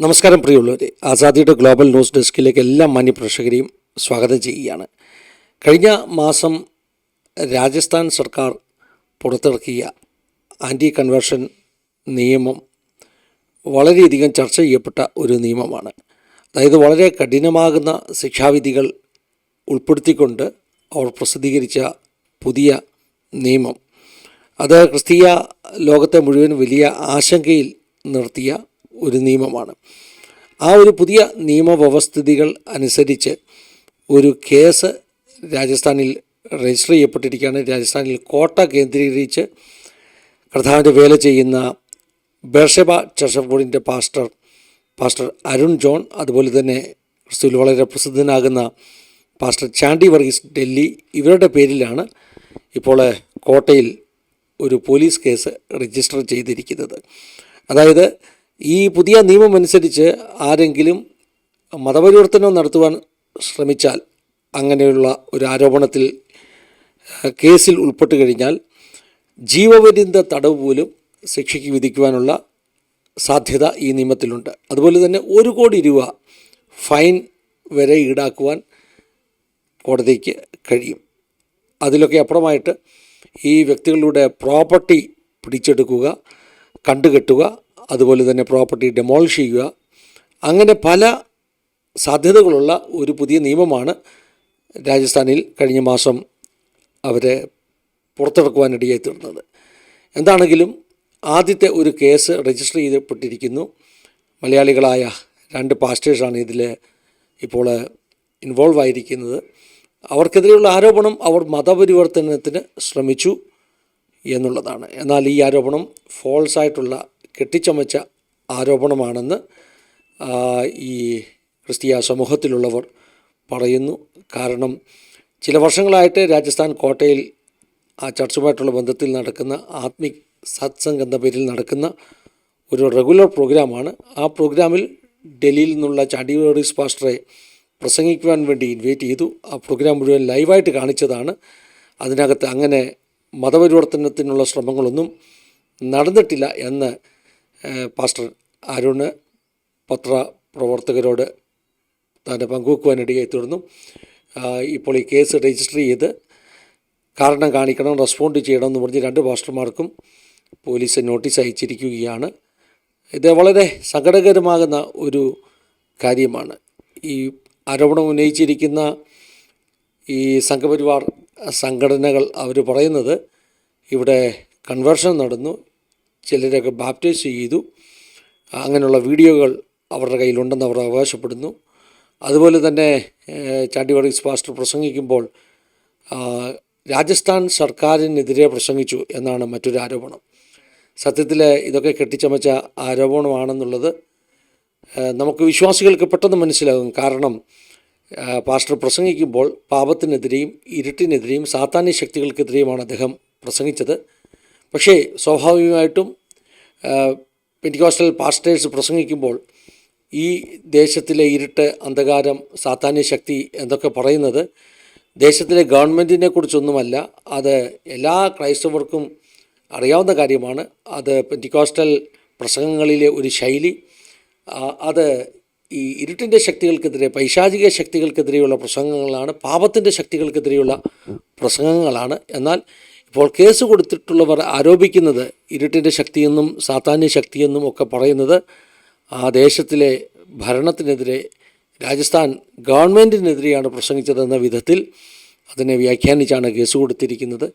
നമസ്കാരം പ്രിയമുള്ളവരെ. ആസാദിയുടെ global news ഡെസ്കിലേക്ക് എല്ലാ മാന്യപ്രേക്ഷകരെയും സ്വാഗതം ചെയ്യുകയാണ്. കഴിഞ്ഞ മാസം രാജസ്ഥാൻ സർക്കാർ പുറത്തിറക്കിയ ആന്റി കൺവേർഷൻ നിയമം വളരെയധികം ചർച്ച ചെയ്യപ്പെട്ട ഒരു നിയമമാണ്. അതായത് വളരെ കഠിനമാകുന്ന ശിക്ഷാവിധികൾ ഉൾപ്പെടുത്തിക്കൊണ്ട് അവർ പ്രസിദ്ധീകരിച്ച പുതിയ നിയമം. അത് ക്രിസ്തീയ ലോകത്തെ മുഴുവൻ വലിയ ആശങ്കയിൽ നിർത്തിയ ഒരു നിയമമാണ്. ആ ഒരു പുതിയ നിയമവ്യവസ്ഥിതികൾ അനുസരിച്ച് ഒരു കേസ് രാജസ്ഥാനിൽ രജിസ്റ്റർ ചെയ്യപ്പെട്ടിരിക്കുകയാണ്. രാജസ്ഥാനിൽ കോട്ട കേന്ദ്രീകരിച്ച് കർത്താവിന്റെ വേല ചെയ്യുന്ന Beersheba church pastor pastor Arun John അതുപോലെ തന്നെ ക്രിസ്തുവിൽ വളരെ പ്രസിദ്ധനാകുന്ന പാസ്റ്റർ ചാണ്ടി വർഗീസ് ഡൽഹി ഇവരുടെ പേരിലാണ് ഇപ്പോൾ കോട്ടയിൽ ഒരു പോലീസ് കേസ് രജിസ്റ്റർ ചെയ്തിരിക്കുന്നത്. അതായത് ഈ പുതിയ നിയമം അനുസരിച്ച് ആരെങ്കിലും മതപരിവർത്തനം നടത്തുവാൻ ശ്രമിച്ചാൽ അങ്ങനെയുള്ള ഒരു ആരോപണത്തിൽ കേസിൽ ഉൾപ്പെട്ട് കഴിഞ്ഞാൽ ജീവപര്യന്ത തടവ് പോലും ശിക്ഷയ്ക്ക് വിധിക്കുവാനുള്ള സാധ്യത ഈ നിയമത്തിലുണ്ട്. അതുപോലെ തന്നെ ഒരു കോടി രൂപ ഫൈൻ വരെ ഈടാക്കുവാൻ കോടതിക്ക് കഴിയും. അതിലൊക്കെ അപ്പുറമായിട്ട് ഈ വ്യക്തികളുടെ പ്രോപ്പർട്ടി പിടിച്ചെടുക്കുക കണ്ടുകെട്ടുക അതുപോലെ തന്നെ പ്രോപ്പർട്ടി ഡെമോളിഷ് ചെയ്യുക. അങ്ങനെ പല സാധ്യതകളുള്ള ഒരു പുതിയ നിയമമാണ് രാജസ്ഥാനിൽ കഴിഞ്ഞ മാസം അവരെ പുറത്തിറക്കുവാനിടയായി തീർന്നത്. എന്താണെങ്കിലും ആദ്യത്തെ ഒരു കേസ് രജിസ്റ്റർ ചെയ്യപ്പെട്ടിരിക്കുന്നു. മലയാളികളായ രണ്ട് പാസ്റ്റേഴ്സാണ് ഇതിൽ ഇപ്പോൾ ഇൻവോൾവ് ആയിരിക്കുന്നത്. അവർക്കെതിരെയുള്ള ആരോപണം അവർ മതപരിവർത്തനത്തിന് ശ്രമിച്ചു എന്നുള്ളതാണ്. എന്നാൽ ഈ ആരോപണം ഫോൾസ് ആയിട്ടുള്ള കെട്ടിച്ചമച്ച ആരോപണമാണെന്ന് ഈ ക്രിസ്തീയ സമൂഹത്തിലുള്ളവർ പറയുന്നു. കാരണം ചില വർഷങ്ങളായിട്ട് രാജസ്ഥാൻ കോട്ടയിൽ ആ ചർച്ചുമായിട്ടുള്ള ബന്ധത്തിൽ നടക്കുന്ന ആത്മിക് സത്സംഗ് എന്ന പേരിൽ നടക്കുന്ന ഒരു റെഗുലർ പ്രോഗ്രാമാണ്. ആ പ്രോഗ്രാമിൽ ഡൽഹിയിൽ നിന്നുള്ള ചാണ്ടിയോറിസ് പാസ്റ്ററെ പ്രസംഗിക്കുവാൻ വേണ്ടി ഇൻവൈറ്റ് ചെയ്തു. ആ പ്രോഗ്രാം മുഴുവൻ ലൈവായിട്ട് കാണിച്ചതാണ്. അതിനകത്ത് അങ്ങനെ മതപരിവർത്തനത്തിനുള്ള ശ്രമങ്ങളൊന്നും നടന്നിട്ടില്ല എന്ന് പാസ്റ്റർ അരുണ് പത്രപ്രവർത്തകരോട് തന്നെ പങ്കുവെക്കുവാനിടയായി തീർന്നു. ഇപ്പോൾ ഈ കേസ് രജിസ്റ്റർ ചെയ്ത് കാരണം കാണിക്കണം റെസ്പോണ്ട് ചെയ്യണം എന്ന് പറഞ്ഞ് രണ്ട് പാസ്റ്റർമാർക്കും പോലീസ് നോട്ടീസ് അയച്ചിരിക്കുകയാണ്. ഇത് വളരെ സങ്കടകരമാകുന്ന ഒരു കാര്യമാണ്. ഈ ആരോപണം ഉന്നയിച്ചിരിക്കുന്ന ഈ സംഘപരിവാർ സംഘടനകൾ അവർ പറയുന്നത് ഇവിടെ കൺവേർഷൻ നടന്നു. ചിലരൊക്കെ ബാപ്റ്റൈസ് ചെയ്തു. അങ്ങനെയുള്ള വീഡിയോകൾ അവരുടെ കയ്യിലുണ്ടെന്ന് അവർ അവകാശപ്പെടുന്നു. അതുപോലെ തന്നെ ഏഹ്, ചാണ്ടി വർഗീസ് പാസ്റ്റർ പ്രസംഗിക്കുമ്പോൾ രാജസ്ഥാൻ സർക്കാരിനെതിരെ പ്രസംഗിച്ചു എന്നാണ് മറ്റൊരു ആരോപണം. സത്യത്തിൽ ഇതൊക്കെ കെട്ടിച്ചമച്ച ആരോപണമാണെന്നുള്ളത് നമുക്ക് വിശ്വാസികൾക്ക് പെട്ടെന്ന് മനസ്സിലാകും. കാരണം പാസ്റ്റർ പ്രസംഗിക്കുമ്പോൾ പാപത്തിനെതിരെയും ഇരുട്ടിനെതിരെയും സാത്താന്യ ശക്തികൾക്കെതിരെയുമാണ് അദ്ദേഹം പ്രസംഗിച്ചത്. പക്ഷേ സ്വാഭാവികമായിട്ടും പെന്റിക്കോസ്റ്റൽ പാസ്റ്റേഴ്സ് പ്രസംഗിക്കുമ്പോൾ ഈ ദേശത്തിലെ ഇരുട്ട് അന്ധകാരം സാത്താന്യ ശക്തി എന്നൊക്കെ പറയുന്നത് ദേശത്തിലെ ഗവൺമെന്റിനെ കുറിച്ചൊന്നുമല്ല അത് എല്ലാ ക്രൈസ്തവർക്കും അറിയാവുന്ന കാര്യമാണ്. അത് പെന്റിക്കോസ്റ്റൽ പ്രസംഗങ്ങളിലെ ഒരു ശൈലി. അത് ഈ ഇരുട്ടിന്റെ ശക്തികൾക്കെതിരെ പൈശാചിക ശക്തികൾക്കെതിരെയുള്ള പ്രസംഗങ്ങളാണ് പാപത്തിന്റെ ശക്തികൾക്കെതിരെയുള്ള പ്രസംഗങ്ങളാണ്. എന്നാൽ ഇപ്പോൾ കേസ് കൊടുത്തിട്ടുള്ളവർ ആരോപിക്കുന്നത് ഇരുട്ടിന്റെ ശക്തിയെന്നും സാത്താന്യ ശക്തിയെന്നും ഒക്കെ പറയുന്നത് ആ ദേശത്തിലെ ഭരണത്തിനെതിരെ രാജസ്ഥാൻ ഗവൺമെന്റിനെതിരെയാണ് പ്രസംഗിച്ചതെന്ന വിധത്തിൽ അതിനെ വ്യാഖ്യാനിച്ചാണ് കേസ് കൊടുത്തിരിക്കുന്നത്.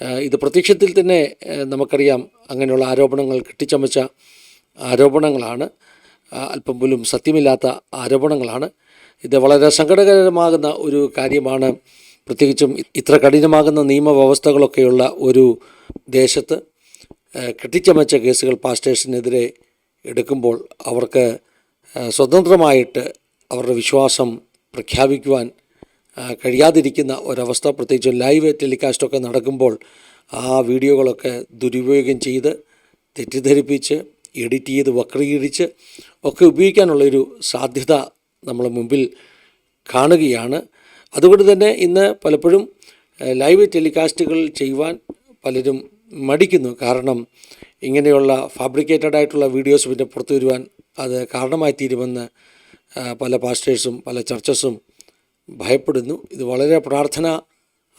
ഇത് പ്രത്യക്ഷത്തിൽ തന്നെ നമുക്കറിയാം അങ്ങനെയുള്ള ആരോപണങ്ങൾ കെട്ടിച്ചമച്ച ആരോപണങ്ങളാണ്. അല്പം പോലും സത്യമില്ലാത്ത ആരോപണങ്ങളാണ്. ഇത് വളരെ സങ്കടകരമാകുന്ന ഒരു കാര്യമാണ് പ്രത്യേകിച്ചും ഇത്ര കഠിനമാകുന്ന നിയമവ്യവസ്ഥകളൊക്കെയുള്ള ഒരു ദേശത്ത് കെട്ടിച്ചമച്ച കേസുകൾ പാസ്റ്റേഴ്സിനെതിരെ എടുക്കുമ്പോൾ അവർക്ക് സ്വതന്ത്രമായിട്ട് അവരുടെ വിശ്വാസം പ്രഖ്യാപിക്കുവാൻ കഴിയാതിരിക്കുന്ന ഒരവസ്ഥ പ്രത്യേകിച്ച് ലൈവ് ടെലികാസ്റ്റൊക്കെ നടക്കുമ്പോൾ ആ വീഡിയോകളൊക്കെ ദുരുപയോഗം ചെയ്ത് തെറ്റിദ്ധരിപ്പിച്ച് എഡിറ്റ് ചെയ്ത് വക്രീകരിച്ച് ഒക്കെ ഉപയോഗിക്കാനുള്ളൊരു സാധ്യത നമ്മളെ മുമ്പിൽ കാണുകയാണ്. അതുകൊണ്ട് തന്നെ ഇന്ന് പലപ്പോഴും ലൈവ് ടെലികാസ്റ്റുകൾ ചെയ്യുവാൻ പലരും മടിക്കുന്നു. കാരണം ഇങ്ങനെയുള്ള ഫാബ്രിക്കേറ്റഡ് ആയിട്ടുള്ള വീഡിയോസ് പിന്നെ പുറത്തു വരുവാൻ അത് കാരണമായി തീരുമെന്ന് പല പാസ്റ്റേഴ്സും പല ചർച്ചസും ഭയപ്പെടുന്നു. ഇത് വളരെ പ്രാർത്ഥന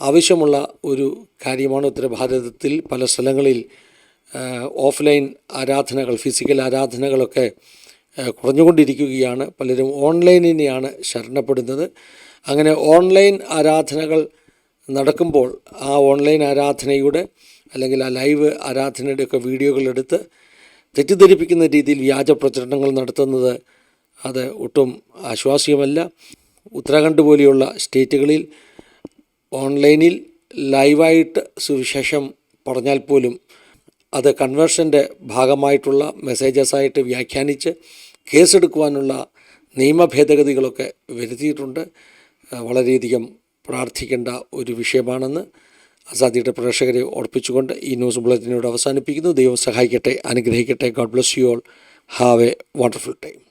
ആവശ്യമുള്ള ഒരു കാര്യമാണ്. ഉത്തരഭാരതത്തിൽ പല സ്ഥലങ്ങളിൽ ഓഫ്ലൈൻ ആരാധനകൾ ഫിസിക്കൽ ആരാധനകളൊക്കെ കുറഞ്ഞുകൊണ്ടിരിക്കുകയാണ്. പലരും ഓൺലൈനിനെയാണ് ശരണപ്പെടുന്നത്. അങ്ങനെ ഓൺലൈൻ ആരാധനകൾ നടക്കുമ്പോൾ ആ ഓൺലൈൻ ആരാധനയുടെ അല്ലെങ്കിൽ ആ ലൈവ് ആരാധനയുടെയൊക്കെ വീഡിയോകളെടുത്ത് തെറ്റിദ്ധരിപ്പിക്കുന്ന രീതിയിൽ വ്യാജ പ്രചരണങ്ങൾ നടത്തുന്നത് അത് ഒട്ടും ആശ്വാസ്യമല്ല. ഉത്തരാഖണ്ഡ് പോലെയുള്ള സ്റ്റേറ്റുകളിൽ ഓൺലൈനിൽ ലൈവായിട്ട് സുവിശേഷം പറഞ്ഞാൽ പോലും അത് കൺവേർഷന്റെ ഭാഗമായിട്ടുള്ള മെസ്സേജസായിട്ട് വ്യാഖ്യാനിച്ച് കേസെടുക്കുവാനുള്ള നിയമ ഭേദഗതികളൊക്കെ വരുത്തിയിട്ടുണ്ട്. വളരെയധികം പ്രാർത്ഥിക്കേണ്ട ഒരു വിഷയമാണെന്ന് അസാദിയുടെ പ്രേക്ഷകരെ ഓർപ്പിച്ചുകൊണ്ട് ഈ ന്യൂസ് ബുള്ളറ്റിനോട് അവസാനിപ്പിക്കുന്നു. ദൈവം സഹായിക്കട്ടെ അനുഗ്രഹിക്കട്ടെ. God bless you all have a wonderful time